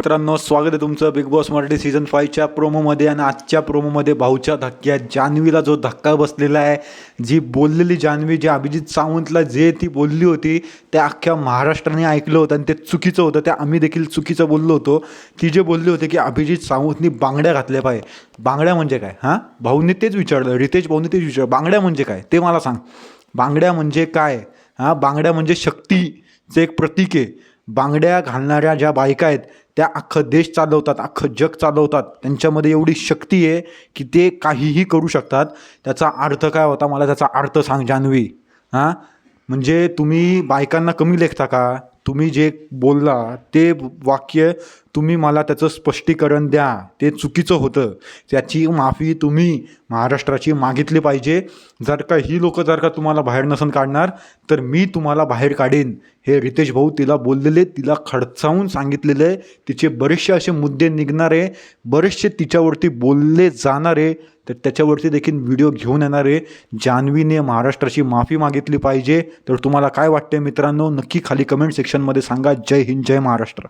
मित्रांनो स्वागत आहे तुमचं बिग बॉस मराठी सीझन फाईव्हच्या प्रोमोमध्ये आणि आजच्या प्रोमोमध्ये भाऊच्या धक्क्यात जान्हवीला जो धक्का बसलेला आहे जी बोललेली जान्हवी जी अभिजित सावंतला जे ती बोलली होती ते अख्ख्या महाराष्ट्राने ऐकलं होतं आणि ते चुकीचं होतं. ते आम्ही देखील चुकीचं बोललो होतो. ती जे बोलली होती की अभिजित सावंतनी बांगड्या घातल्या पाहिजे बांगड्या म्हणजे काय? हां? भाऊनी तेच विचारलं. रितेश भाऊनी तेच विचारलं. बांगड्या म्हणजे काय? ते मला सांग. बांगड्या म्हणजे काय? हां? बांगड्या म्हणजे शक्तीचं एक प्रतीक आहे. बांगड्या घालणाऱ्या ज्या बायका आहेत त्या अख्खं देश चालवतात अख्खं जग चालवतात. त्यांच्यामध्ये एवढी शक्ती आहे की ते काहीही करू शकतात. त्याचा अर्थ काय होता? मला त्याचा अर्थ सांग जान्हवी. हां? म्हणजे तुम्ही बायकांना कमी लेखता का? तुम्ही जे बोलला ते वाक्य तुम्ही मला त्याचं स्पष्टीकरण द्या. ते चुकीचं होतं. त्याची माफी तुम्ही महाराष्ट्राची मागितली पाहिजे. जर का ही लोकं जर का तुम्हाला बाहेर नसन काढणार तर मी तुम्हाला बाहेर काढेन. हे रितेश भाऊ तिला बोललेले तिला खडसावून सांगितलेले आहे तिचे बरेचसे असे मुद्दे निघणारे बरेचसे तिच्यावरती बोलले जाणारे तर त्याच्यावरती देखील व्हिडिओ घेऊन येणारे. जान्हवीने महाराष्ट्राची माफी मागितली पाहिजे. तर तुम्हाला काय वाटते मित्रांनो? नक्की खाली कमेंट सेक्शनमध्ये सांगा जय हिंद जय महाराष्ट्र.